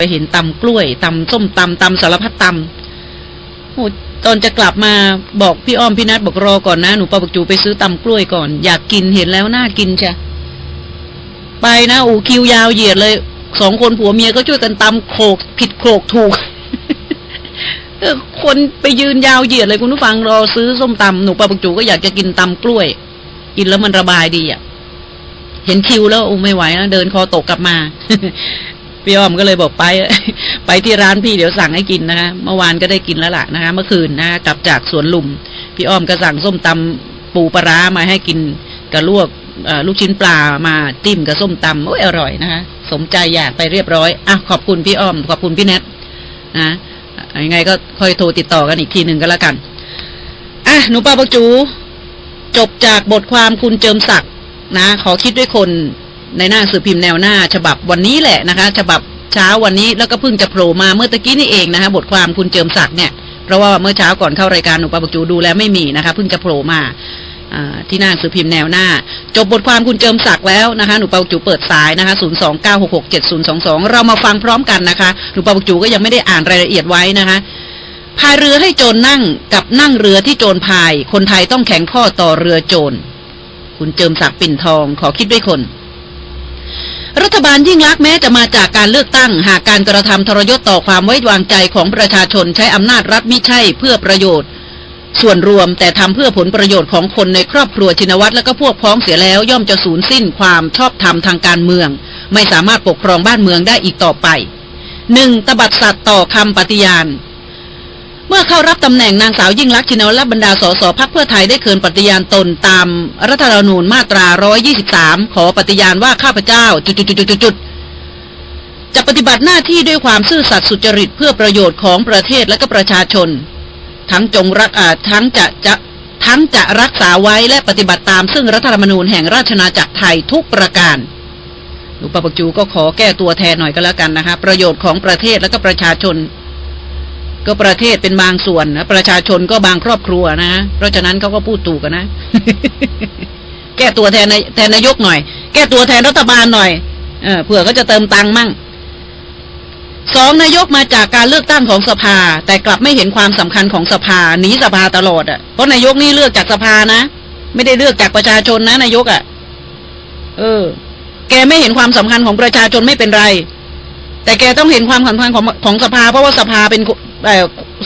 ไปเห็นตำกล้วยตำส้มตำตำสารพัดตำโอ้ตอนจะกลับมาบอกพี่อ้อมพี่นัทบอกรอก่อนนะ หนูปาบักจูไปซื้อตำกล้วยก่อน อยากกินเห็นแล้วน่ากินจ้ะไปนะอูคิวยาวเหยียดเลยสองคนผัวเมียก็ช่วยกันตำโขกผิดโขกถูกคนไปยืนยาวเหยียดเลยคุณผู้ฟังรอซื้อส้มตำหนูปาบักจูก็อยากจะกินตำกล้วย กินแล้วมันระบายดีอะเห็นคิวแล้วโอ้ไม่ไหวนะเดินคอตกกลับมา พี่อ้อมก็เลยบอกไป ไปที่ร้านพี่เดี๋ยวสั่งให้กินนะคะเมื่อวานก็ได้กินแล้วล่ะนะคะเมื่อคืนนะกลับจากสวนลุม พี่อ้อมก็สั่งส้มตำปูปลาร้ามาให้กินกับลวกลูกชิ้นปลามาจิ้มกับส้มตำโอ้ยอร่อยนะคะสมใจอยากไปเรียบร้อยอะขอบคุณพี่อ้อม ขอบคุณพี่แนทนะยังไงก็ค่อยโทรติดต่อกันอีกทีหนึ่งก็แล้วกันอะหนูป้าปักจู จบจากบทความคุณเจิมศักดิ์นะ ขอคิดด้วยคน ในหน้าสื่อพิมพ์แนวหน้า ฉบับวันนี้แหละนะคะ ฉบับเช้าวันนี้แล้วก็เพิ่งจะโผล่มาเมื่อตะกี้นี่เองนะคะบทความคุณเจิมศักดิ์เนี่ยเพราะว่าเมื่อเช้าก่อนเข้ารายการหนูปาบักจูดูแล้วไม่มีนะคะเพิ่งจะโผล่มาที่หน้าสื่อพิมพ์แนวหน้า จบบทความคุณเจิมศักดิ์แล้วนะคะหนูปาบักจูเปิดสายนะคะ 0 2 9 6 6 7 0 2 2 เรามาฟังพร้อมกันนะคะหนูปาบักจูก็ยังไม่ได้อ่านรายละเอียดไว้นะคะพายเรือให้โจรนั่งกับนั่งเรือที่โจรพาย คนไทยต้องแข็งข้อต่อเรือโจรคุณเจิมศักดิ์ปิ่นทองขอคิดด้วยคน รัฐบาลยิ่งลักษณ์แม้จะมาจากการเลือกตั้ง หากการกระทำทรยศต่อความไว้วางใจของประชาชนใช้อำนาจรัฐมิใช่เพื่อประโยชน์ ส่วนรวมแต่ทำเพื่อผลประโยชน์ของคนในครอบครัวชินวัตรและก็พวกพ้องเสียแล้วย่อมจะสูญสิ้นความชอบธรรมทางการเมือง ไม่สามารถปกครองบ้านเมืองได้อีกต่อไปหนึ่งตบัดสัตว์ต่อคำปฏิญาณ เมื่อเข้ารับตำแหน่งนางสาวยิ่งลักษณ์ชินวัตรบรรดาสสพักเพื่อไทยได้เคินปฏิญาณตนตาม รัฐธรรมนูญมาตรา 123 ขอปฏิญาณว่าข้าพเจ้าจุดๆจะปฏิบัติหน้าที่ด้วยความซื่อสัตย์สุจริตเพื่อประโยชน์ของประเทศและก็ประชาชน ทั้งจงรักอาทั้งจะจะทั้งจะรักษาไว้และปฏิบัติตามซึ่งรัฐธรรมนูญแห่งราชนาจักรไทยทุกประการหลวงปาปักจูก็ขอแก้ตัวแทนหน่อยก็แล้วกันนะคะ ประโยชน์ของประเทศและก็ประชาชน ก็ประเทศเป็นบางส่วนนะประชาชนก็บางครอบครัวนะเพราะฉะนั้นเขาก็พูดถูกกันนะ แก้ตัวแทนนายแทนนายกหน่อย แก้ตัวแทนรัฐบาลหน่อยเออเผื่อเขาจะเติมตังค์มั่งสองนายกมาจากการเลือกตั้งของสภา แต่กลับไม่เห็นความสำคัญของสภาหนีสภาตลอดอะ่ะเพราะนายกนี่เลือกจากสภานะไม่ได้เลือกจากประชาชนนะนายกอะ่ะ เออ แกไม่เห็นความสำคัญของประชาชนไม่เป็นไร แต่แกต้องเห็นความสำคัญของของสภา เพราะว่าสภาเป็น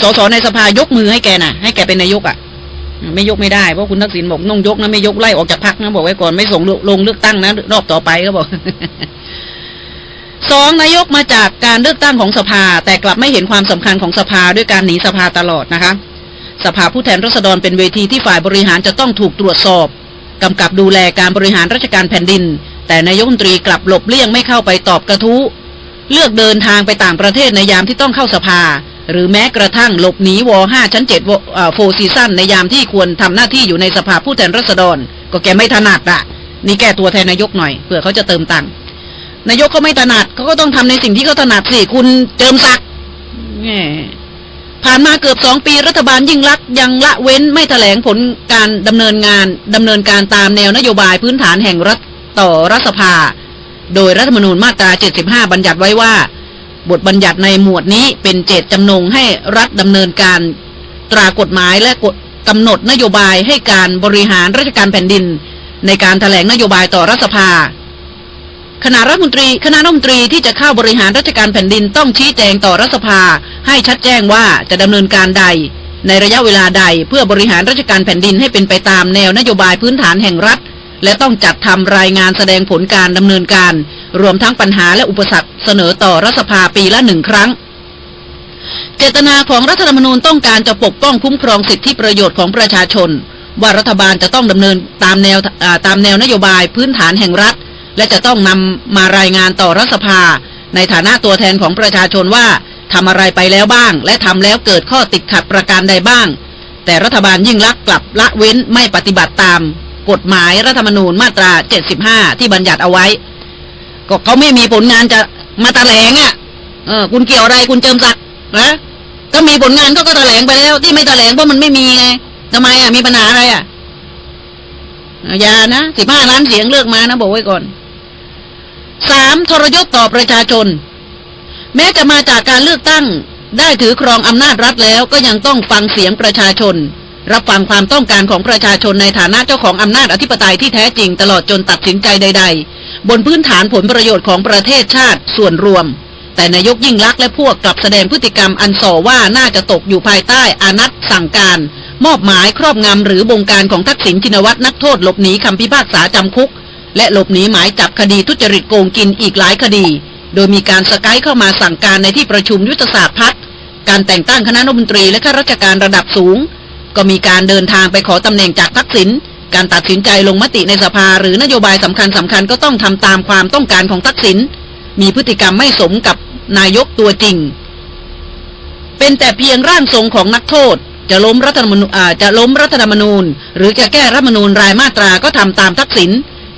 สสในสภายกมือให้แกน่ะ ให้แกเป็นนายกอะ่ะ ไม่ยกไม่ได้เพราะคุณทักษิณบอกน้องยกนะไม่ยกไล่ออกจากพักนะบอกไว้ก่อนไม่ส่งลงเลือกตั้งนะรอบต่อไปก็บอกสองนายกมาจากการเลือกตั้งของสภา แต่กลับไม่เห็นความสำคัญของสภาด้วยการหนีสภาตลอดนะคะ สภาผู้แทนราษฎรเป็นเวทีที่ฝ่ายบริหารจะต้องถูกตรวจสอบกำกับดูแลการบริหารราชการแผ่นดิน แต่นายกรัฐมนตรีกลับหลบเลี่ยงไม่เข้าไปตอบกระทู้เลือกเดินทางไปต่างประเทศในยามที่ต้องเข้าสภา หรือแม้กระทั่งหลบหนีวห้าชั้นเจ็ดโฟซีซั่นในยามที่ควรทำหน้าที่อยู่ในสภาผู้แทนราษฎร ก็แกไม่ถนัดอะนี่แกตัวแทนนายกหน่อยเผื่อเขาจะเติมตังค์นายกเขาไม่ถนัดเขาก็ต้องทำในสิ่งที่เขาถนัดสิคุณเจิมศักดิ์ผ่านมาเกือบสองปีรัฐบาลยิ่งลักษยังละเว้นไม่แถลงผลการดำเนินงานดำเนินการตามแนวนโยบายพื้นฐานแห่งรัฐต่อรัฐสภา โดยรัฐธรรมนูญมาตรา 75 บัญญัติไว้ว่า บทบัญญัติในหมวดนี้เป็นเจตจำนงให้รัฐดำเนินการ ตรากฎหมายและกฎกำหนดนโยบายให้การบริหารราชการแผ่นดิน ในการแถลงนโยบายต่อรัฐสภาคณะรัฐมนตรีคณะรัฐมนตรีที่จะเข้าบริหารราชการแผ่นดินต้องชี้แจงต่อรัฐสภา ให้ชัดแจ้งว่าจะดำเนินการใด ในระยะเวลาใดเพื่อบริหารราชการแผ่นดินให้เป็นไปตามแนวนโยบายพื้นฐานแห่งรัฐ และต้องจัดทำรายงานแสดงผลการดำเนินการ รวมทั้งปัญหาและอุปสรรคเสนอต่อรัฐสภาปีละหนึ่งครั้ง เจตนาของรัฐธรรมนูญต้องการจะปกป้องคุ้มครองสิทธิประโยชน์ของประชาชน ว่ารัฐบาลจะต้องดำเนินตามแนวตามแนวนโยบายพื้นฐานแห่งรัฐ และจะต้องนำมารายงานต่อรัฐสภา ในฐานะตัวแทนของประชาชนว่าทำอะไรไปแล้วบ้าง และทำแล้วเกิดข้อติดขัดประการใดบ้าง แต่รัฐบาลยิ่งลักกลับละเว้นไม่ปฏิบัติตาม กฎหมายรัฐธรรมนูญมาตรา 75 ที่บัญญัติเอาไว้ ก็เขาไม่มีผลงานจะมาแถลงอะ่ะ เออ คุณเกี่ยวอะไรคุณเจิมศักดิ์นะก็มีผลงานก็ก็แถลงไปแล้ว ที่ไม่แถลงเพราะมันไม่มีไงทำไมอะมีปัญหาอะไรอะอย่านะสิบห้าล้านเสียงเลือกมานะบอกไว้ก่อนสามทรยศต่อประชาชน แม้จะมาจากการเลือกตั้ง ได้ถือครองอำนาจรัฐแล้วก็ยังต้องฟังเสียงประชาชน รับฟังความต้องการของประชาชนในฐานะเจ้าของอำนาจอธิปไตยที่แท้จริงตลอดจนตัดสินใจใดๆ บนพื้นฐานผลประโยชน์ของประเทศชาติส่วนรวม แต่นายกยิ่งลักษณ์และพวกกลับแสดงพฤติกรรมอันส่อว่าน่าจะตกอยู่ภายใต้อานัตสั่งการ มอบหมายครอบงำหรือบงการของทักษิณชินวัตรนักโทษหลบหนีคำพิพากษาจำคุก และหลบหนีหมายจับคดีทุจริตโกงกินอีกหลายคดี โดยมีการสกายเข้ามาสั่งการในที่ประชุมยุทธศาสตร์พักการแต่งตั้งคณะรัฐมนตรีและข้าราชการระดับสูง ก็มีการเดินทางไปขอตำแหน่งจากทักษิณ การตัดสินใจลงมติในสภาหรือนโยบายสำคัญสำคัญก็ต้องทำตามความต้องการของทักษิณมีพฤติกรรมไม่สมกับนายกตัวจริง เป็นแต่เพียงร่างทรงของนักโทษ จะล้มรัฐธรรมนูญจะล้มรัฐธรรมนูญ หรือจะแก้รัฐธรรมนูญรายมาตราก็ทำตามทักษิณ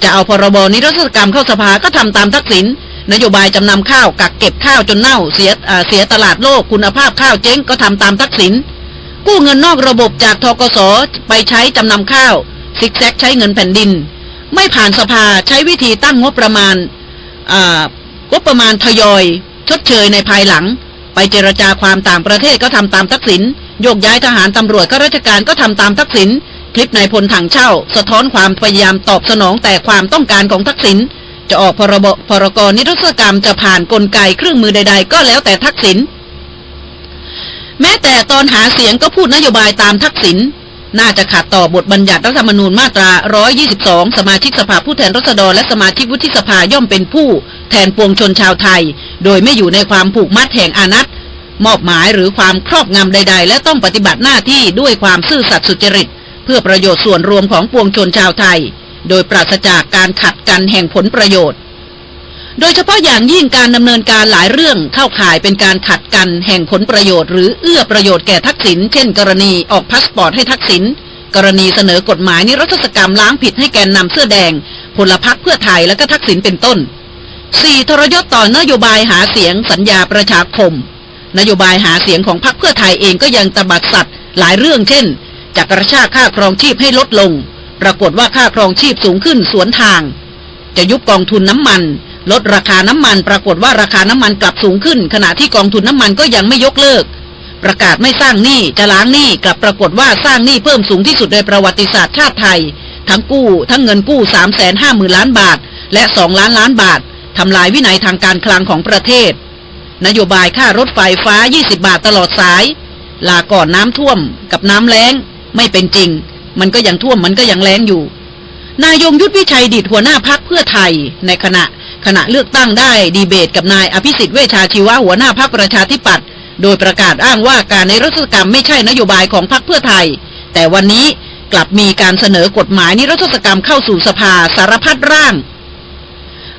จะเอาพรบนิรโทษกรรมเข้าสภาก็ทำตามทักษิณนโยบายจำนำข้าวกักเก็บข้าวจนเน่าเสียเสียตลาดโลกคุณภาพข้าวเจ๊งก็ทำตามทักษิณกู้เงินนอกระบบจากทกสไปใช้จำนำข้าว ซิกแซกใช้เงินแผ่นดิน ไม่ผ่านสภาใช้วิธีตั้งงบประมาณงบประมาณทยอย ชดเชยในภายหลัง ไปเจรจาความต่างประเทศก็ทำตามทักษิณโยกย้ายทหารตำรวจข้าราชการก็ทำตามทักษิณคลิปนายพลถังเช่า สะท้อนความพยายามตอบสนองแต่ความต้องการของทักษิณจะออกพรบพรกนิรโทษกรรมจะผ่านกลไกเครื่องมือใด ๆ ก็แล้วแต่ทักษิณแม้แต่ตอนหาเสียงก็พูดนโยบายตามทักษิณ น่าจะขัดต่อบทบัญญัติรัฐธรรมนูญมาตรา 122 สมาชิกสภาผู้แทนราษฎรและสมาชิกวุฒิสภาย่อมเป็นผู้ แทนปวงชนชาวไทย โดยไม่อยู่ในความผูกมัดแห่งอานัตมอบหมายหรือความครอบงำใด ๆ และต้องปฏิบัติหน้าที่ด้วยความซื่อสัตย์สุจริต เพื่อประโยชน์ส่วนรวมของปวงชนชาวไทย โดยปราศจากการขัดกันแห่งผลประโยชน์ โดยเฉพาะอย่างยิ่งการดำเนินการหลายเรื่องเข้าข่ายเป็นการขัดกันแห่งผลประโยชน์หรือเอื้อประโยชน์แก่ทักษิณเช่น กรณีออกพาสปอร์ตให้ทักษิณกรณีเสนอกฎหมายนิรโทษกรรมล้างผิดให้แกนนำเสื้อแดง พลพรรคเพื่อไทยและก็ทักษิณเป็นต้น 4. ทรยศต่อนโยบายหาเสียงสัญญาประชาคม นโยบายหาเสียงของพรรคเพื่อไทยเองก็ยังตบัดสัตว์หลายเรื่องเช่นจะกระชากค่าครองชีพให้ลดลง ปรากฏว่าค่าครองชีพสูงขึ้นสวนทาง จะยุบกองทุนน้ำมัน ลดราคาน้ำมันปรากฏว่าราคาน้ำมันกลับสูงขึ้น ขณะที่กองทุนน้ำมันก็ยังไม่ยกเลิก ประกาศไม่สร้างหนี้จะล้างหนี้กลับปรากฏว่าสร้างหนี้เพิ่มสูงที่สุดในประวัติศาสตร์ชาติไทย ทั้งกู้ทั้งเงินกู้3ามแสนห้าหมื่นล้านบาท และ 2 ล้านล้านบาททำลายวินัยทางการคลังของประเทศ นโยบายค่ารถไฟฟ้า 20 บาทตลอดสาย ลาก่อนน้ำท่วม กับน้ำแล้ง ไม่เป็นจริง มันก็ยังท่วมมันก็ยังแล้งอยู่ นายยงยุทธวิชัยดิดหัวหน้าพักเพื่อไทยในขณะ ขณะเลือกตั้งได้ดีเบตกับนายอภิสิทธิ์เวชชาชีวะหัวหน้าพักประชาธิปัตย์โดยประกาศอ้างว่าการในรัฐกรรมไม่ใช่นโยบายของพักเพื่อไทย แต่วันนี้กลับมีการเสนอกฎหมายนิรโทษกรรมเข้าสู่สภาสารพัดร่าง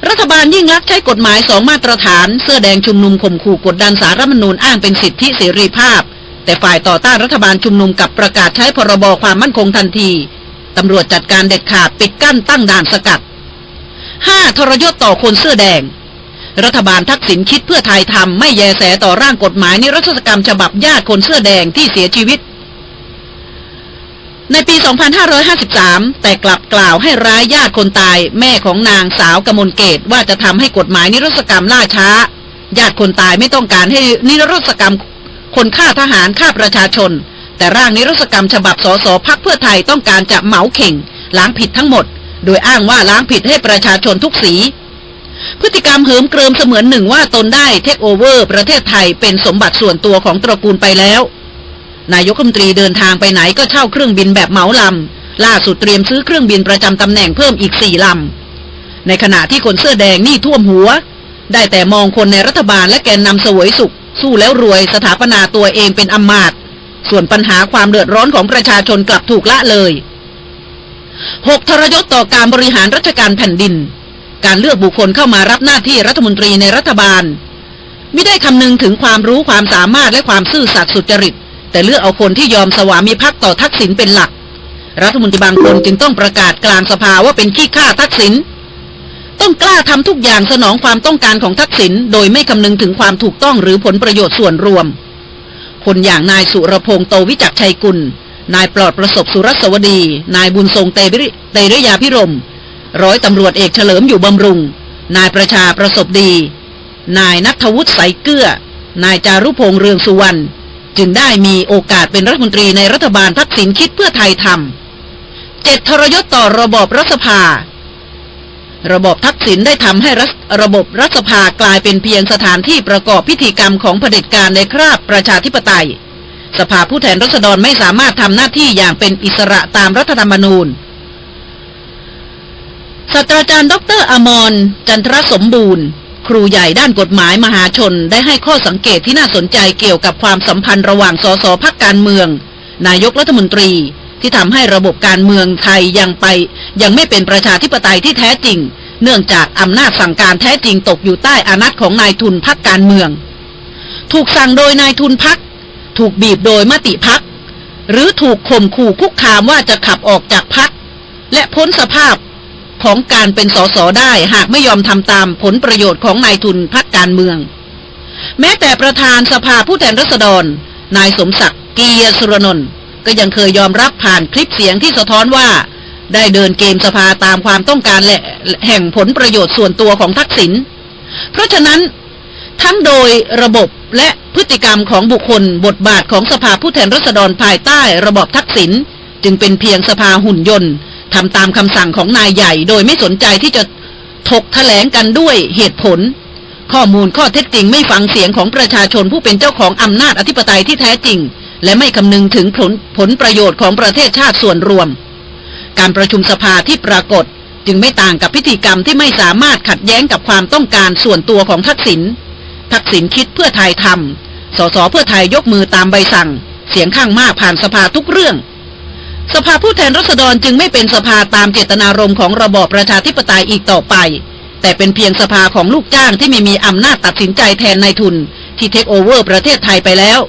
รัฐบาลยิ่งลักษณ์ใช้กฎหมายสองมาตรฐาน เสื้อแดงชุมนุมข่มขู่กดดันสารรัฐมนูญอ้างเป็นสิทธิเสรีภาพ แต่ฝ่ายต่อต้านรัฐบาลชุมนุมกับประกาศใช้พรบความมั่นคงทันทีตำรวจจัดการเด็ดขาดปิดกั้นตั้งด่านสกัด 5. ทรยศต่อคนเสื้อแดง รัฐบาลทักษิณคิดเพื่อไทยทำไม่แยแสต่อร่างกฎหมายนิรโทษกรรมฉบับญาติคนเสื้อแดงที่เสียชีวิต ในปี 2553 แต่กลับกล่าวให้ร้ายญาติคนตาย แม่ของนางสาวกมลเกตว่าจะทำให้กฎหมายนิรโทษกรรมล่าช้า ญาติคนตายไม่ต้องการให้นิรโทษกรรมคนฆ่าทหารฆ่าประชาชน แต่ร่างนิรโทษกรรมฉบับสสพักเพื่อไทยต้องการจะเหมาเข่งล้างผิดทั้งหมด โดยอ้างว่าล้างผิดให้ประชาชนทุกสี พฤติกรรมเหิมเกริมเสมือนหนึ่งว่าตนได้เทคโอเวอร์ประเทศไทยเป็นสมบัติส่วนตัวของตระกูลไปแล้ว นายกรัฐมนตรีเดินทางไปไหนก็เช่าเครื่องบินแบบเหมาลำล่าสุดเตรียมซื้อเครื่องบินประจำตำแหน่งเพิ่มอีกสี่ลำในขณะที่คนเสื้อแดงนี่ท่วมหัว ได้แต่มองคนในรัฐบาลและแกนนำสวยสุข สู้แล้วรวยสถาปนาตัวเองเป็นอำมาตย์ส่วนปัญหาความเดือดร้อนของประชาชนกลับถูกละเลย 6. ทรยศต่อการบริหารราชการแผ่นดิน การเลือกบุคคลเข้ามารับหน้าที่รัฐมนตรีในรัฐบาล ไม่ได้คำนึงถึงความรู้ความสามารถและความซื่อสัตย์สุจริต แต่เลือกเอาคนที่ยอมสวามิภักดิ์ต่อทักษิณเป็นหลัก รัฐมนตรีบางคนจึงต้องประกาศกลางสภาว่าเป็นขี้ข้าทักษิณต้องกล้าทำทุกอย่างสนองความต้องการของทักษิณโดยไม่คำนึงถึงความถูกต้องหรือผลประโยชน์ส่วนรวม คนอย่างนายสุรพงษ์โตวิจักชัยกุล นายปลอดประสบสุรสวดี นายบุญทรงเตริเตริยาพิรม ร้อยตำรวจเอกเฉลิมอยู่บำรุง นายประชาประสบดี นายนัทวุฒิใสเกื้อ นายจารุพงษ์เรืองสุวรรณ จึงได้มีโอกาสเป็นรัฐมนตรีในรัฐบาลทักษิณคิดเพื่อไทยทำเจ็ดทรยศต่อระบอบรัฐสภา ระบบทักษิณได้ทำให้รระบบรัฐสภากลายเป็นเพียงสถานที่ประกอบพิธีกรรมของเผด็จการในคราบประชาธิปไตย สภาผู้แทนรัษฎรไม่สามารถทำหน้าที่อย่างเป็นอิสระตามรัฐธรรมนูญศาสตราจารย์ ดรอมร จันทรสมบูรณ์ ครูใหญ่ด้านกฎหมายมหาชนได้ให้ข้อสังเกตที่น่าสนใจเกี่ยวกับความสัมพันธ์ระหว่างสสพักการเมือง นายกรัฐมนตรีที่ทำให้ระบบการเมืองไทยยังไป ยังไม่เป็นประชาธิปไตยที่แท้จริง เนื่องจากอำนาจสั่งการแท้จริงตกอยู่ใต้อานัตของนายทุนพักการเมือง ถูกสั่งโดยนายทุนพัก ถูกบีบโดยมติพัก หรือถูกข่มขู่คุกคามว่าจะขับออกจากพัก และพ้นสภาพของการเป็นสสได้หากไม่ยอมทำตามผลประโยชน์ของนายทุนพักการเมือง แม้แต่ประธานสภาผู้แทนรัษฎร นายสมศักดิ์เกียรสุรนนท์ก็ยังเคยยอมรับผ่านคลิปเสียงที่สะท้อนว่า ได้เดินเกมสภาตามความต้องการและแห่งผลประโยชน์ส่วนตัวของทักษิณเพราะฉะนั้น ทั้งโดยระบบและพฤติกรรมของบุคคลบทบาทของสภาผู้แทนรัษฎรภายใต้ระบอบทักษิณจึงเป็นเพียงสภาหุ่นยนต์ทำตามคำสั่งของนายใหญ่ โดยไม่สนใจที่จะถกแถลงกันด้วยเหตุผล ข้อมูลข้อเท็จจริงไม่ฟังเสียงของประชาชนผู้เป็นเจ้าของอำนาจอธิปไตยที่แท้จริง และไม่คำนึงถึงผลผลประโยชน์ของประเทศชาติส่วนรวม การประชุมสภาที่ปรากฏ จึงไม่ต่างกับพิธีกรรมที่ไม่สามารถขัดแย้งกับความต้องการส่วนตัวของทักษิณ ทักษิณคิดเพื่อไทยทำสสเพื่อไทยยกมือตามใบสั่ง เสียงข้างมากผ่านสภาทุกเรื่อง สภาผู้แทนรัษฎรจึงไม่เป็นสภาตามเจตนารมณ์ของระบอบประชาธิปไตยอีกต่อไป แต่เป็นเพียงสภาของลูกจ้างที่ไม่มีอำนาจตัดสินใจแทนนายทุน ที่เทคโอเวอร์ประเทศไทยไปแล้ว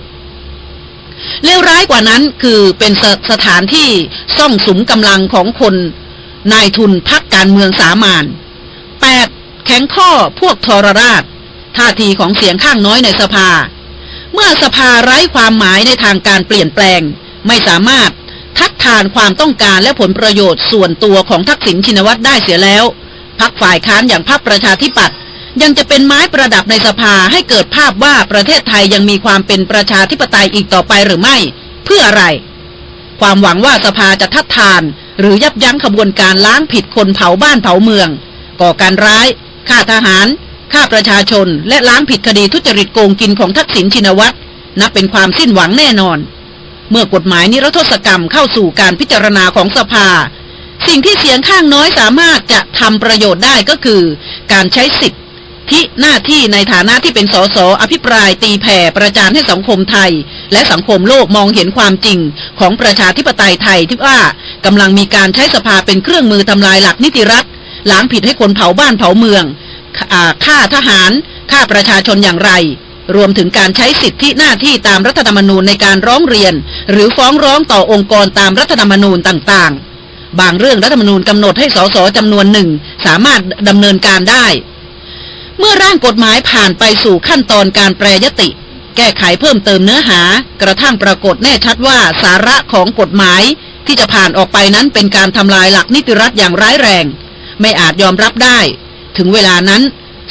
เลวร้ายกว่านั้นคือเป็นสสถานที่ซ่องสุมกำลังของคน นายทุนพักการเมืองสามาน 8. แข็งข้อพวกทรราช ท่าทีของเสียงข้างน้อยในสภา เมื่อสภาไร้ความหมายในทางการเปลี่ยนแปลง ไม่สามารถทัดทานความต้องการและผลประโยชน์ส่วนตัวของทักษิณชินวัตรได้เสียแล้วพักฝ่ายค้านอย่างพรรคประชาธิปัตย์ยังจะเป็นไม้ประดับในสภาให้เกิดภาพว่าประเทศไทยยังมีความเป็นประชาธิปไตยอีกต่อไปหรือไม่ เพื่ออะไร ความหวังว่าสภาจะทัดทาน หรือยับยั้งขบวนการล้างผิดคนเผาบ้านเผาเมือง ก่อการร้ายฆ่าทหาร ฆ่าประชาชน และล้างผิดคดีทุจริตโกงกินของทักษิณชินวัตรนับเป็นความสิ้นหวังแน่นอน เมื่อกฎหมายนิรโทษกรรมเข้าสู่การพิจารณาของสภา สิ่งที่เสียงข้างน้อยสามารถจะทำประโยชน์ได้ก็คือ การใช้สิทธิที่หน้าที่ในฐานะที่เป็นสสอภิปรายตีแผ่ประจานให้สังคมไทย และสังคมโลกมองเห็นความจริง ของประชาธิปไตยไทยที่ว่ากำลังมีการใช้สภาเป็นเครื่องมือทำลายหลักนิติรัฐล้างผิดให้คนเผาบ้านเผาเมือง ฆ่าทหารฆ่าประชาชนอย่างไร รวมถึงการใช้สิทธิหน้าที่ตามรัฐธรรมนูญในการร้องเรียน หรือฟ้องร้องต่อองค์กรตามรัฐธรรมนูญต่างๆ บางเรื่องรัฐธรรมนูญกำหนดให้สสจำนวนหนึ่งสามารถดำเนินการได้ เมื่อร่างกฎหมายผ่านไปสู่ขั้นตอนการแปรยติ แก้ไขเพิ่มเติมเนื้อหา กระทั่งปรากฏแน่ชัดว่าสาระของกฎหมายที่จะผ่านออกไปนั้นเป็นการทำลายหลักนิติรัฐอย่างร้ายแรง ไม่อาจยอมรับได้ ถึงเวลานั้น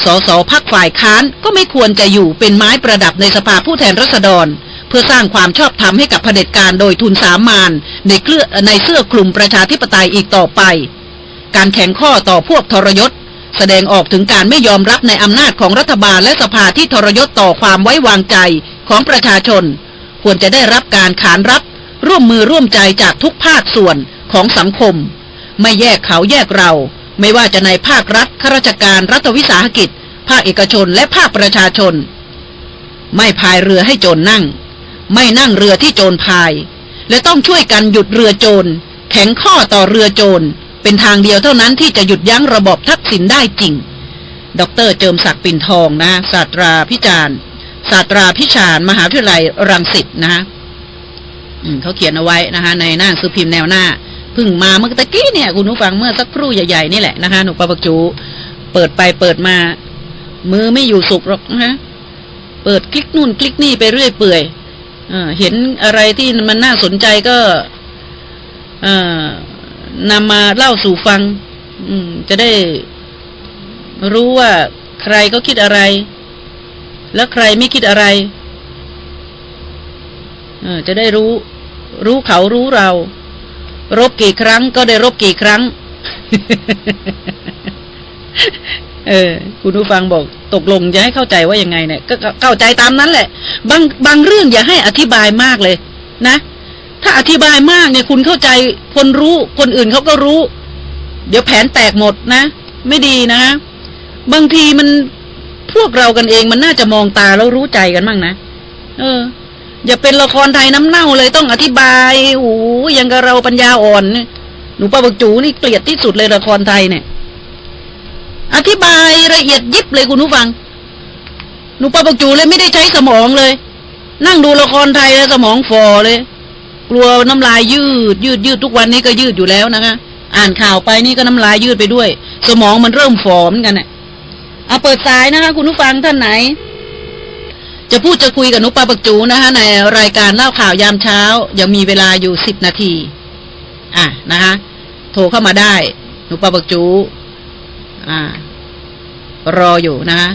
สสพักฝ่ายค้านก็ไม่ควรจะอยู่เป็นไม้ประดับในสภาผู้แทนรัษฎร เพื่อสร้างความชอบธรรมให้กับเผด็จการโดยทุนสามานในเครือในเสื้อคลุมประชาธิปไตยอีกต่อไป การแข่งข้อต่อพวกทรยศ แสดงออกถึงการไม่ยอมรับในอำนาจของรัฐบาลและสภาที่ทรยศต่อความไว้วางใจของประชาชน ควรจะได้รับการขานรับ ร่วมมือร่วมใจจากทุกภาคส่วนของสังคม ไม่แยกเขาแยกเรา ไม่ว่าจะในภาครัฐข้าราชการรัฐวิสาหกิจ ภาคเอกชนและภาคประชาชน ไม่พายเรือให้โจรนนั่ง ไม่นั่งเรือที่โจรพาย และต้องช่วยกันหยุดเรือโจร แข็งข้อต่อเรือโจร เป็นทางเดียวเท่านั้นที่จะหยุดยั้งระบบทักษิณได้จริง ดรเจิมศักดิ์ปิ่นทองนะศาสตราพิจารณ์ศาสตราพิชาญมหาวิทยาลัยรังสิตนะฮะเขาเขียนเอาไว้นะคะในหน้าสือพิมพ์แนวหน้า พิ่งมาเมื่อตะกี้เนี่ย คุณผู้ฟังเมื่อสักครู่ใหญ่ๆนี่แหละนะคะหนูปะปักจูเปิดไปเปิดมา มือไม่อยู่สุกหรอกนะคะเปิดคลิกนู่นคลิกนี่ไปเรื่อยเปื่อยเห็นอะไรที่มันน่าสนใจก็เอ่อนำมาเล่าสู่ฟังจะได้รู้ว่าใครเขาคิดอะไร แล้วใครไม่คิดอะไรจะได้รู้ รู้เขารู้เรา รบกี่ครั้งก็ได้รบกี่ครั้ง เออ คุณผู้ฟังบอก ตกลงจะให้เข้าใจว่ายังไงเนี่ย ก็เข้าใจตามนั้นแหละ บางบางเรื่องอย่าให้อธิบายมากเลย นะ ถ้าอธิบายมากเนี่ย คุณเข้าใจคนรู้ คนอื่นเขาก็รู้ เดี๋ยวแผนแตกหมดนะ ไม่ดีนะ บางทีมันพวกเรากันเองมันน่าจะมองตาแล้วรู้ใจกันบ้างนะ เออ อย่าเป็นละครไทยน้ำเน่าเลยต้องอธิบายโอ้ยังกับเราปัญญาอ่อนหนูป้าบักจูนี่เกลียดที่สุดเลยละครไทยเนี่ย อธิบายละเอียดยิบเลยคุณผู้ฟัง หนูป้าบักจูเลยไม่ได้ใช้สมองเลย นั่งดูละครไทยแล้วสมองฟอเลย กลัวน้ำลายยืด ยืดยืดทุกวันนี้ก็ยืดอยู่แล้วนะคะอ่านข่าวไปนี่ก็น้ำลายยืดไปด้วย สมองมันเริ่มฟอเหมือนกันเนี่ยเอาเปิดสายนะคะคุณผู้ฟังท่านไหน จะพูดจะคุยกับนุปปาปักจูนะคะในรายการเล่าข่าวยามเช้า ยังมีเวลาอยู่สิบนาที อะนะคะโทรเข้ามาได้ นุปปาปักจู อ่า รออยู่นะคะ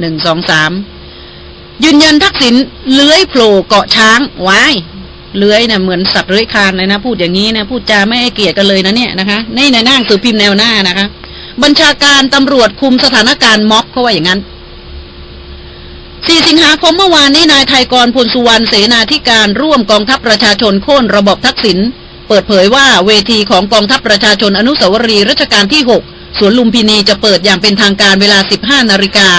หนึ่งสองสามยืนยันทักษิณเลื้อยโผล่เกาะช้างไว้เลื้อยเนี่ยเหมือนสัตว์เลื้อยคานเลยนะ พูดอย่างนี้นะ พูดจาไม่ให้เกียรติกันเลยนะเนี่ยนะคะในในหน้าหนังสือพิมพ์แนวหน้านะคะ บัญชาการตำรวจคุมสถานการณ์ม็อบเขาว่าอย่างนั้น 4 สิงหาคมเมื่อวานนี้นายไทยกรพลสุวรรณเสนาธิการร่วมกองทัพประชาชนโค่นระบบทักษิณเปิดเผยว่าเวทีของกองทัพประชาชนอนุสาวรีย์รัชกาลที่ 6 สวนลุมพินีจะเปิดอย่างเป็นทางการเวลา 15 นาฬิกา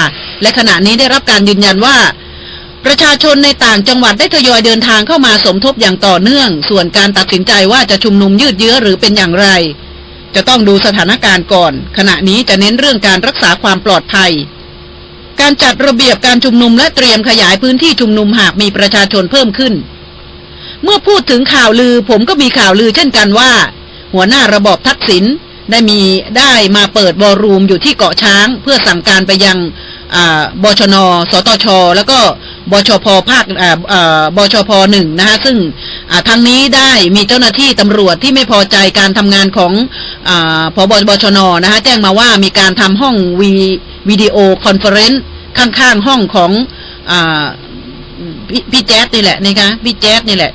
และขณะนี้ได้รับการยืนยันว่า ประชาชนในต่างจังหวัดได้ทยอยเดินทางเข้ามาสมทบอย่างต่อเนื่อง ส่วนการตัดสินใจว่าจะชุมนุมยืดเยื้อหรือเป็นอย่างไร จะต้องดูสถานการณ์ก่อน ขณะนี้จะเน้นเรื่องการรักษาความปลอดภัย การจัดระเบียบการชุมนุมและเตรียมขยายพื้นที่ชุมนุมหากมีประชาชนเพิ่มขึ้น เมื่อพูดถึงข่าวลือผมก็มีข่าวลือเช่นกันว่า หัวหน้าระบอบทักษิณได้มีได้มาเปิดวอลลุ่มอยู่ที่เกาะช้าง เพื่อสั่งการไปยังบชน สตช แล้วก็บชพภาคบชพหนึ่งนะคะซึ่งทางนี้ได้มีเจ้าหน้าที่ตำรวจที่ไม่พอใจการทำงานของอพบชนนะคะแจ้งมาว่ามีการทำห้องวีวิดีโอคอนเฟอเรนซ์ ข้างๆห้องของอพี่พี่แจ๊ดนี่แหละนะคะพี่แจ๊ดนี่แหละ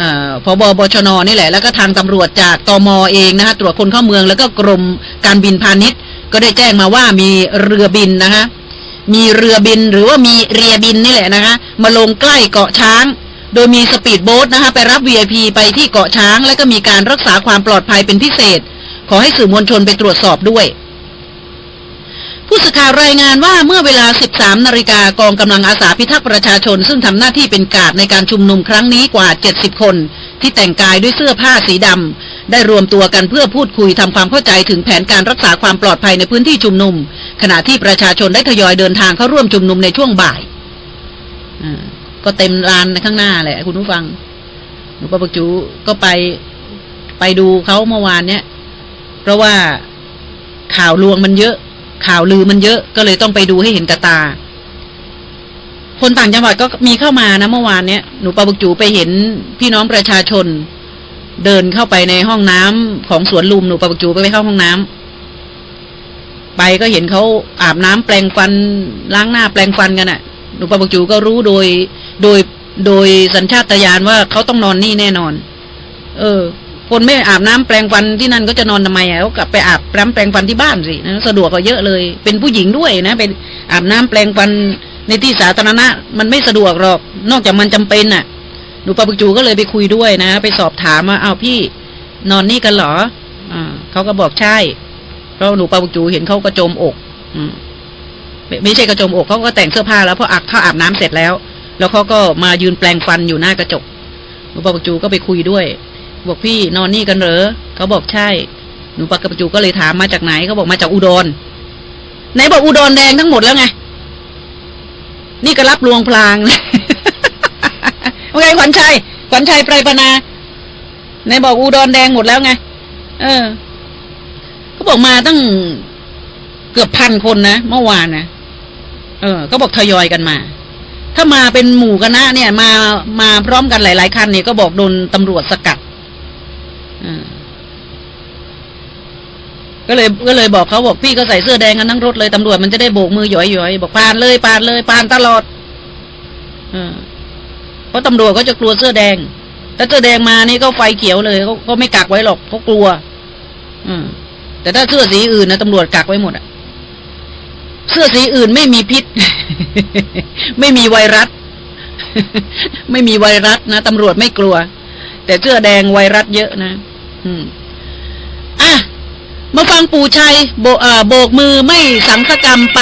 อพบบชนนี่แหละ แล้วก็ทางตำรวจจากตมเองนะคะตรวจคนเข้าเมืองแล้วก็กรมการบินพาณิชย์ ก็ได้แจ้งมาว่ามีเรือบินนะคะมีเรือบินหรือว่ามีเรียบินนี่แหละนะคะมาลงใกล้เกาะช้าง โดยมีสปีดโบ๊ทนะคะไปรับ VIP ไปที่เกาะช้าง แล้วก็มีการรักษาความปลอดภัยเป็นพิเศษ ขอให้สื่อมวลชนไปตรวจสอบด้วย ผู้สื่อข่าวรายงานว่าเมื่อเวลา 13 นาฬิกากองกำลังอาสาพิทักษ์ประชาชน ซึ่งทำหน้าที่เป็นกาดในการชุมนุมครั้งนี้กว่า 70 คน ที่แต่งกายด้วยเสื้อผ้าสีดำได้รวมตัวกันเพื่อพูดคุยทำความเข้าใจถึงแผนการรักษาความปลอดภัยในพื้นที่ชุมนุม ขณะที่ประชาชนได้ทยอยเดินทางเข้าร่วมชุมนุมในช่วงบ่ายก็เต็มลานในข้างหน้าแหละคุณผู้ฟังหนูปะปักจูก็ไปไปดูเขาเมื่อวานเนี้ยเพราะว่าข่าวลวงมันเยอะ ข่าวลือมันเยอะก็เลยต้องไปดูให้เห็นกับตา คนต่างจังหวัดก็มีเข้ามานะเมื่อวานเนี้ยหนูปาบุกจูไปเห็นพี่น้องประชาชน เดินเข้าไปในห้องน้ำของสวนลุมหนูปาบุกจูไปไปเข้าห้องน้ำไปก็เห็นเขาอาบน้ำแปลงฟันล้างหน้าแปลงฟันกันอะ่ะหนูปาบุกจูก็รู้โดย โดยโดยสัญชาตญาณว่าเขาต้องนอนนี่แน่นอน เออ คนไม่อาบน้ำแปลงฟันที่นั่นก็จะนอนทำไมอะเขากลับไปอาบน้ำแปลงฟันที่บ้านสินะสะดวกกว่าเยอะเลย เป็นผู้หญิงด้วยนะ เป็นอาบน้ำแปลงฟันในที่สาธารณะ มันไม่สะดวกหรอก นอกจากมันจำเป็นน่ะหนูปาบุกจูก็เลยไปคุยด้วยนะ ไปสอบถามว่าเอาพี่นอนนี่กันเหรออ่าเขาก็บอกใช่ เพราะหนูปาบุกจูเห็นเขากระโจมอก อืมไม่ใช่กระโจมอกเขาก็แต่งเสื้อผ้าแล้วพออักเขาอาบน้ำเสร็จแล้ว แล้วเขาก็มายืนแปลงฟันอยู่หน้ากระจกหนูปาปักจูก็ไปคุยด้วย บอกพี่นอนนี่กันเหรอเขาบอกใช่ หนูปาปักจูก็เลยถามมาจากไหนเขาบอกมาจากอุดรไหนบอกอุดรแดงทั้งหมดแล้วไง นี่ก็รับลวงพลางว่าไงขวัญชัยขวัญชัยไพรปนาไหนบอกอุดรแดงหมดแล้วไง เออเขาบอกมาตั้งเกือบพันคนนะเมื่อวานนะเออก็บอกทยอยกันมา ถ้ามาเป็นหมู่คณะเนี่ย มามาพร้อมกันหลาย ๆ คันเนี่ยก็บอกโดนตำรวจสกัด ก็เลยก็เลยบอกเขาบอกพี่ก็ใส่เสื้อแดงกันทั้งรถเลยตำรวจมันจะได้โบกมือหย่อยๆบอกปานเลยปานเลยปานตลอดเออเพราะตำรวจก็จะกลัวเสื้อแดงถ้าเสื้อแดงมานี่ก็ไฟเขียวเลยเขาไม่กักไว้หรอกเขากลัว อืม แต่ถ้าเสื้อสีอื่นนะตำรวจกักไว้หมดอะเสื้อสีอื่นไม่มีพิษ ไม่มีไวรัส ไม่มีไวรัสนะตำรวจไม่กลัว แต่เสื้อแดงไวรัสเยอะนะ อืมอะมาฟังปู่ชัยโบเอ่อโบกมือไม่สังฆกรรมไป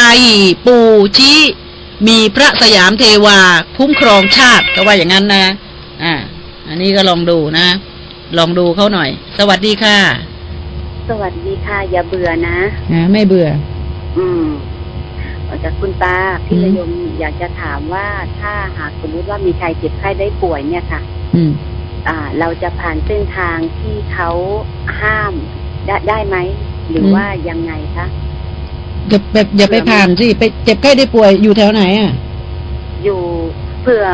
ปู่ชี้มีพระสยามเทวา คุ้มครองชาติก็ว่าอย่างนั้นนะ อ่า อันนี้ก็ลองดูนะ ลองดูเขาหน่อย สวัสดีค่ะ สวัสดีค่ะ อย่าเบื่อนะอ่าไม่เบื่อ อืมจากคุณตาพี่อืมระยมอยากจะถามว่าถ้าหากสมมติว่ามีใครเจ็บไข้ได้ป่วยเนี่ยค่ะ อืมอ่า เราจะผ่านเส้นทางที่เขาห้ามได้ได้ไหมหรือมว่ายังไงคะอย่าแบบอย่าไปผ่านสิไปเจ็บไข้ได้ป่วยอยู่แถวไหนอะ อยู่เผื่อ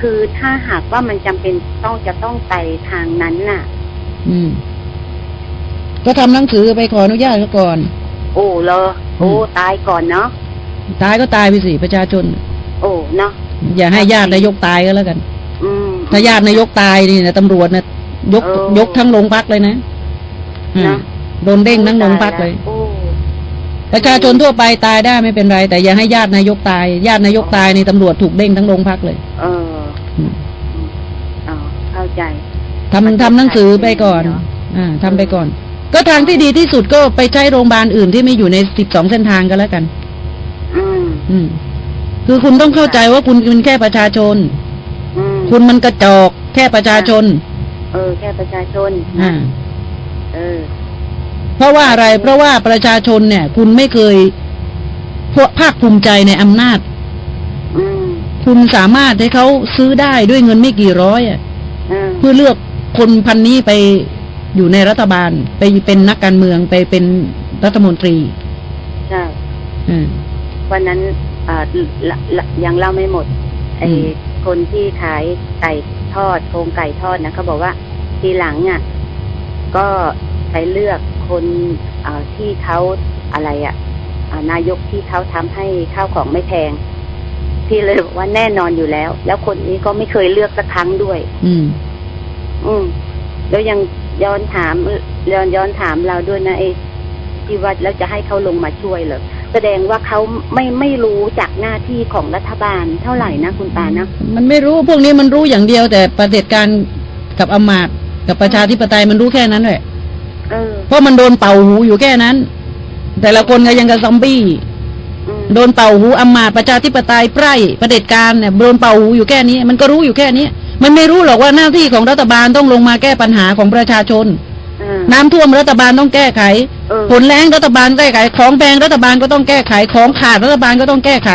คือถ้าหากว่ามันจำเป็นต้องจะต้องไปทางนั้นน่ะ อืม ก็ทำหนังสือไปขออนุญาตเขาก่อน โอ้เลอโอ้อืมตายก่อนเนาะตายก็ตายไปสิประชาชน โอ้เนาะอย่าให้ญาตินายกตายก็แล้วกันอืม ถ้าญาตินายกตายนี่นะตำรวจนะยกเออ ยกทั้งโรงพักเลยนะอืมนะโดนเด้งทั้งโรงพักเลย โอ้ ประชาชนทั่วไปตายได้ไม่เป็นไร แต่อย่าให้ญาตินายกตาย ญาตินายกตายนี่ตำรวจถูกเด้งทั้งโรงพักเลยเอออืมอ๋อเข้าใจ ทำทำหนังสือไปก่อน เนอะ อ่าทำไปก่อน ก็ทางที่ดีที่สุดก็ไปใช้โรงพยาบาลอื่นที่ไม่อยู่ในสิบสองเส้นทางก็แล้วกัน อืม อืม คือคุณต้องเข้าใจว่าคุณเป็นแค่ประชาชนอืม คุณมันกระจอกแค่ประชาชน เออ แค่ประชาชนอ่าเออ เพราะว่าอะไร เพราะว่าประชาชนเนี่ย คุณไม่เคยพวกภาคภูมิใจในอำนาจอืมคุณสามารถให้เขาซื้อได้ด้วยเงินไม่กี่ร้อยอะเออเพื่อเลือกคนพันนี้ไปอยู่ในรัฐบาล ไปเป็นนักการเมืองไปเป็นรัฐมนตรีใช่อืมวันนั้นอ่าละละยังเล่าไม่หมดไอ้อืม คนที่ขายไก่ทอดโครงไก่ทอดนะเขาบอกว่าทีหลังอะก็ใช้เลือกคนอ่าที่เขาอะไรอะอ่านายกที่เขาทำให้ข้าวของไม่แพงพี่เลยบอกว่าแน่นอนอยู่แล้ว แล้วคนนี้ก็ไม่เคยเลือกสักครั้งด้วย อืม อืม แล้วยังย้อนถามย้อนย้อนถามเราด้วยนะไอ้ที่ว่าแล้วจะให้เขาลงมาช่วยเหรอ แสดงว่าเขาไม่ไม่รู้จากหน้าที่ของรัฐบาลเท่าไหร่นะคุณปานะ มันไม่รู้พวกนี้มันรู้อย่างเดียว แต่ประเด็จการกับอำมาตย์กับประชาธิปไตยมันรู้แค่นั้นแหละเออเพราะมันโดนเป่าหูอยู่แค่นั้น แต่ละคนก็ยังกับซอมบี้อืมโดนเป่าหูอำมาตย์ประชาธิปไตยไพร่ประเผด็จการเนี่ยโดนเป่าหูอยู่แค่นี้ มันก็รู้อยู่แค่นี้ มันไม่รู้หรอกว่าหน้าที่ของรัฐบาลต้องลงมาแก้ปัญหาของประชาชนเออน้ำท่วมรัฐบาลต้องแก้ไข เออผลแรงรัฐบาลแก้ไข ของแพงรัฐบาลก็ต้องแก้ไข ของขาดรัฐบาลก็ต้องแก้ไข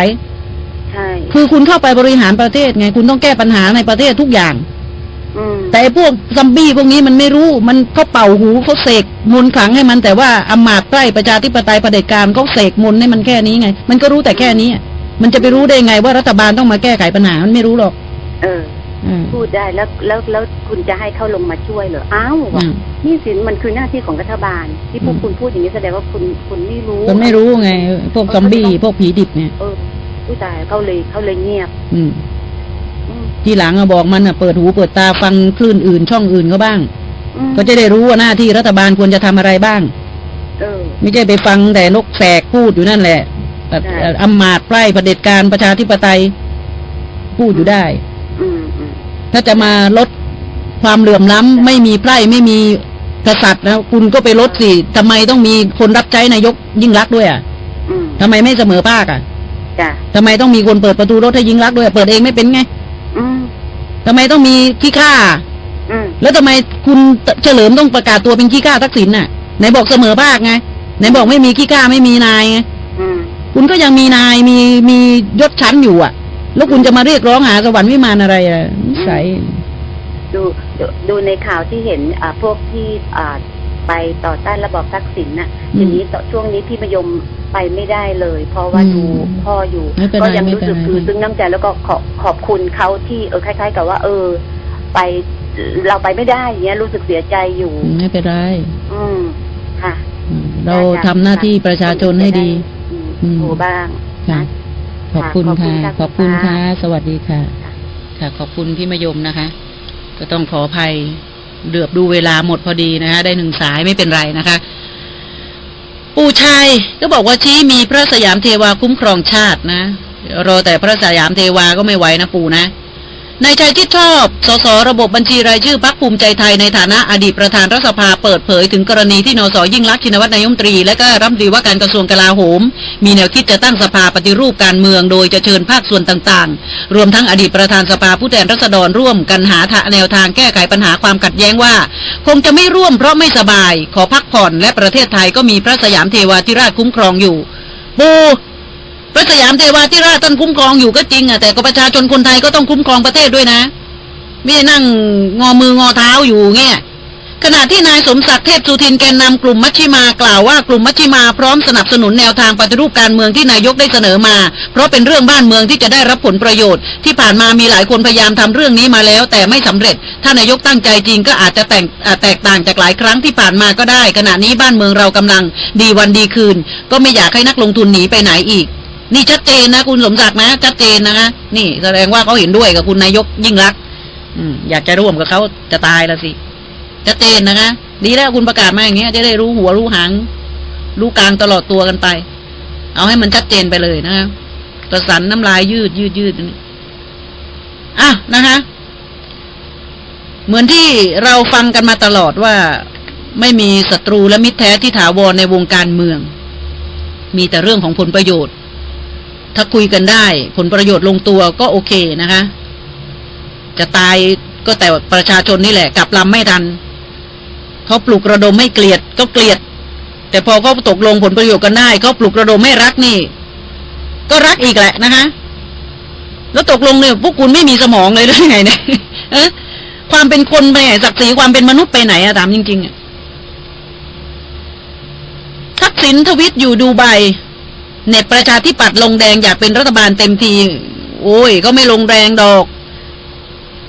ใช่ คือคุณเข้าไปบริหารประเทศไง คุณต้องแก้ปัญหาในประเทศทุกอย่างอืมแต่ไอ้พวกซัมบี้พวกนี้มันไม่รู้ มันเขาเป่าหูเขาเสกมนต์ขลังให้มันแต่ว่าอำมาตย์ใกล้ประชาธิปไตยประเผด็จการเขาเสกมนต์ให้มันแค่นี้ไง มันก็รู้แต่แค่นี้ มันจะไปรู้ได้ไงว่ารัฐบาลต้องมาแก้ไขปัญหา มันไม่รู้หรอก เอออืม พูดได้แล้วแล้วแล้วคุณจะให้เขาลงมาช่วยเหรออ้าวอืมนี่สิมันคือหน้าที่ของรัฐบาล ที่พวกอืมคุณพูดอย่างนี้แสดงว่าคุณคุณไม่รู้คนไม่รู้ไง พวกซอมบี้พวกผีดิบเนี่ยเออผู้ตายเขาเลยเขาเลยเงียบ อืมอืมทีหลังอะบอกมันอะเปิดหูเปิดตาฟังคลื่นอื่นช่องอื่นก็บ้างอืมก็จะได้รู้ว่าหน้าที่รัฐบาลควรจะทำอะไรบ้างเออไม่ใช่ไปฟังแต่นกแสกพูดอยู่นั่นแหละแบบใช่เอ่ออำมาตย์ไพร่เผด็จการประชาธิปไตยพูดอยู่ได้อืมอืม ถ้าจะมาลดความเหลื่อมล้ำไม่มีไพร่ไม่มีกษัตริย์นะคุณก็ไปลดสิทำไมต้องมีคนรับใช้นายกยิ่งรักษณ์ด้วยอะอืมทำไมไม่เสมอภาคอะจ้ะทำไมต้องมีคนเปิดประตูรถให้ยิ่งรักษณ์ด้วย เปิดเองไม่เป็นไงอืมทำไมต้องมีขี้ข้าอืมแล้วทำไมคุณเฉลิมต้องประกาศตัวเป็นขี้ข้าทักษิณน่ะไหนบอกเสมอภาคไงไหนบอกไม่มีขี้ข้าไม่มีนายไงอืมคุณก็ยังมีนายมีมียศชั้นอยู่อะ แล้วคุณจะมาเรียกร้องหาสวรรค์วิมานอะไรอะนิสัยดูดูดูในข่าวที่เห็นอ่าพวกที่อ่าไปต่อต้านระบอบทักษิณน่ะอืมทีนี้ต่อช่วงนี้พี่มยมไปไม่ได้เลย เพราะว่าอืมดูพ่ออยู่ไม่เป็นไรก็ยังไม่รู้เป็นสึกไรคือซึ้งน้ำใจแล้วก็ขอบขอบคุณเขาที่เออคล้าย ๆ กับว่า เออ ไปเราไปไม่ได้อย่างเงี้ยรู้สึกเสียใจอยู่อืมไม่เป็นไรอืมค่ะอืมเราทำหน้าที่ประชาชนให้ดีอืมอืมโทรบ้างค่ะนะ ขอบคุณขอบคุณค่ะค่ะ ขอบคุณคุณค่ะป้าสวัสดีค่ะค่ะ ค่ะ ขอบคุณพี่มยมนะคะ ก็ต้องขออภัยเดือบดูเวลาหมดพอดีนะคะ ได้หนึ่งสายไม่เป็นไรนะคะ ปู่ชัยก็บอกว่าชี้มีพระสยามเทวาคุ้มครองชาตินะ รอแต่พระสยามเทวาก็ไม่ไหวนะปู่นะ นายชัยที่ชอบ สสระบบบัญชีรายชื่อพักภูมิใจไทยในฐานะอดีตประธานรัฐสภาเปิดเผยถึงกรณีที่นสยิ่งรักษณ์ชินวัตรนายมนตรี และก็รัฐมนตรีว่าการกระทรวงกลาโหม มีแนวคิดจะตั้งสภาปฏิรูปการเมือง โดยจะเชิญภาคส่วนต่างๆ รวมทั้งอดีตประธานสภาผู้แทนราษฎรร่วมกันหาแนวทางแก้ไขปัญหาความขัดแย้งว่า คงจะไม่ร่วมเพราะไม่สบาย ขอพักผ่อนและประเทศไทยก็มีพระสยามเทวาธิราชคุ้มครองอยู่ ปู พระสยามเทวาธิราชท่านคุ้มครองอยู่ก็จริงอะแต่ก็ประชาชนคนไทยก็ต้องคุ้มครองประเทศด้วยนะไม่ได้นั่งงอมืองอเท้าอยู่เงี้ยขณะที่นายสมศักดิ์เทพสุทินแกนนำกลุ่มมัชชิมากล่าวว่ากลุ่มมัชชิมาพร้อมสนับสนุนแนวทางปฏิรูปการเมืองที่นายกได้เสนอมา เพราะเป็นเรื่องบ้านเมืองที่จะได้รับผลประโยชน์ ที่ผ่านมามีหลายคนพยายามทำเรื่องนี้มาแล้ว แต่ไม่สำเร็จ ถ้านายกตั้งใจจริงก็อาจจะแตกอ่าแตกต่างจากหลายครั้งที่ผ่านมาก็ได้ ขณะนี้บ้านเมืองเรากำลัง ดีวันดีคืน ก็ไม่อยากให้นักลงทุนหนีไปไหนอีก นี่ชัดเจนนะคุณสมศักดิ์นะชัดเจนนะคะนี่แสดงว่าเขาเห็นด้วยกับคุณนายกยิ่งรักอืมอยากจะร่วมกับเขาจะตายแล้วสิชัดเจนนะคะดีแล้วคุณประกาศมาอย่างเงี้ยจะได้รู้หัวรู้หางรู้กลางตลอดตัวกันไป เอาให้มันชัดเจนไปเลยนะคะกระสันน้ำลายยืดยืดยืดอะนะคะเหมือนที่เราฟังกันมาตลอดว่าไม่มีศัตรูและมิตรแท้ที่ถาวรในวงการเมือง มีแต่เรื่องของผลประโยชน์ ถ้าคุยกันได้ ผลประโยชน์ลงตัวก็โอเคนะคะ จะตายก็แต่ประชาชนนี่แหละ กลับลำไม่ทันเขาปลุกระดมไม่เกลียดก็เกลียด แต่พอเขาตกลงผลประโยชน์กันได้เขาปลุกระดมไม่รักนี่ ก็รักอีกแหละนะคะ แล้วตกลงเนี่ยพวกคุณไม่มีสมองเลยหรือไงเนี่ยเอะความเป็นคนไปไหนศักดิ์ศรีความเป็นมนุษย์ไปไหนอะถามจริงๆทักษิณทวิตอยู่ดูไบ เน็ตประชาธิปัตย์ลงแดงอยากเป็นรัฐบาลเต็มที โอ้ย ก็ไม่ลงแรงดอก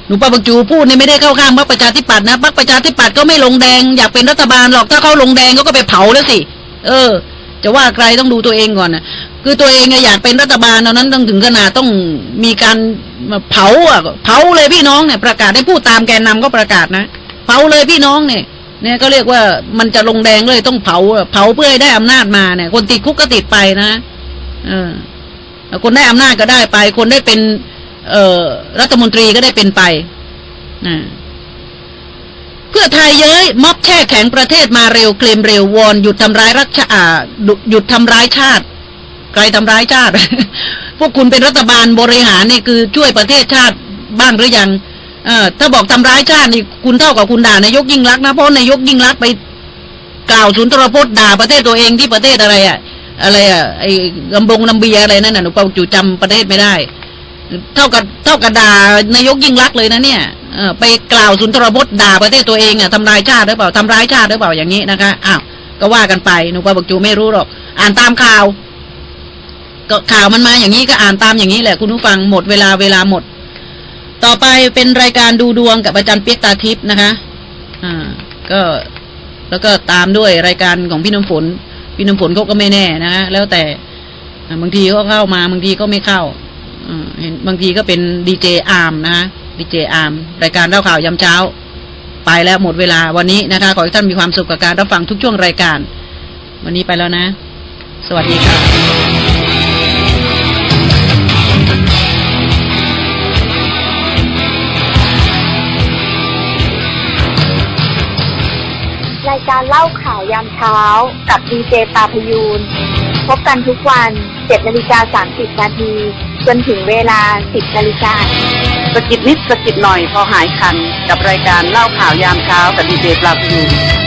หนูปาบักจูพูดนี่ไม่ได้เข้าข้างพรรคประชาธิปัตย์นะพรรคประชาธิปัตย์ก็ไม่ลงแดงอยากเป็นรัฐบาลหรอกถ้าเขาลงแดงเขาก็ไปเผาแล้วสิ เออ จะว่าใครต้องดูตัวเองก่อนนะคือตัวเองอะอยากเป็นรัฐบาลตอนนั้นต้องถึงขนาดต้องมีการเผาอะเผาเลยพี่น้องเนี่ย ประกาศให้พูดตามแกนนำก็ประกาศนะเผาเลยพี่น้องเนี่ย เนี่ยก็เรียกว่ามันจะลงแดงเลยต้องเผา เผาเพื่อให้ได้อำนาจมาเนี่ย คนติดคุกก็ติดไปนะเออคนได้อำนาจก็ได้ไป คนได้เป็น เออรัฐมนตรีก็ได้เป็นไปนะเพื่อไทยเย้ยม็อบแช่แข็งประเทศมาเร็วเคลมเร็ววอนหยุดทำร้ายรัฐอ่าหยุดทำร้ายชาติใครทำร้ายชาติ พวกคุณเป็นรัฐบาลบริหารนี่คือช่วยประเทศชาติบ้างหรือยัง เออถ้าบอกทำร้ายชาตินี่คุณเท่ากับคุณด่านายกยิ่งรักษณ์นะเพราะนายกยิ่งรักษณ์ไป กล่าวสุนทรพจน์ด่าประเทศตัวเองที่ประเทศอะไรอะอะไรอะไอ้ลำบงลำเบียอะไรนั่นน่ะหนูเปาจู่จำประเทศไม่ได้ เท่ากับเท่ากับด่านายกยิ่งรักษณ์เลยนะเนี่ยเออไปกล่าวสุนทรพจน์ด่าประเทศตัวเองอะทำลายชาติหรือเปล่าทำร้ายชาติหรือเปล่าอย่างนี้นะคะอ้าวก็ว่ากันไปหนูเปาบอกจูไม่รู้หรอก อ่านตามข่าวก็ข่าวมันมาอย่างนี้ก็อ่านตามอย่างนี้แหละคุณผู้ฟังหมดเวลาเวลาหมด ต่อไปเป็นรายการดูดวงกับอาจารย์เปียกตาทิพย์นะคะ อ่า ก็แล้วก็ตามด้วยรายการของพี่น้ำฝน พี่น้ำฝนเขาก็ไม่แน่นะฮะแล้วแต่บางทีก็เข้ามาบางทีก็ไม่เข้าอ่าเห็นบางทีก็เป็นดีเจอาร์มนะดีเจอาร์มรายการเล่าข่าวยามเช้า ไปแล้วหมดเวลาวันนี้นะคะขอให้ท่านมีความสุขกับการรับฟังทุกช่วงรายการ วันนี้ไปแล้วนะ สวัสดีค่ะ รายการเล่าข่าวยามเช้า กับดีเจตาพยูนพบกันทุกวัน 7นาฬิกา30 นาที จนถึงเวลา 10นาฬิกาสะกิดนิดสะกิดหน่อยพอหายคัน กับรายการเล่าข่าวยามเช้ากับดีเจปลาพยูน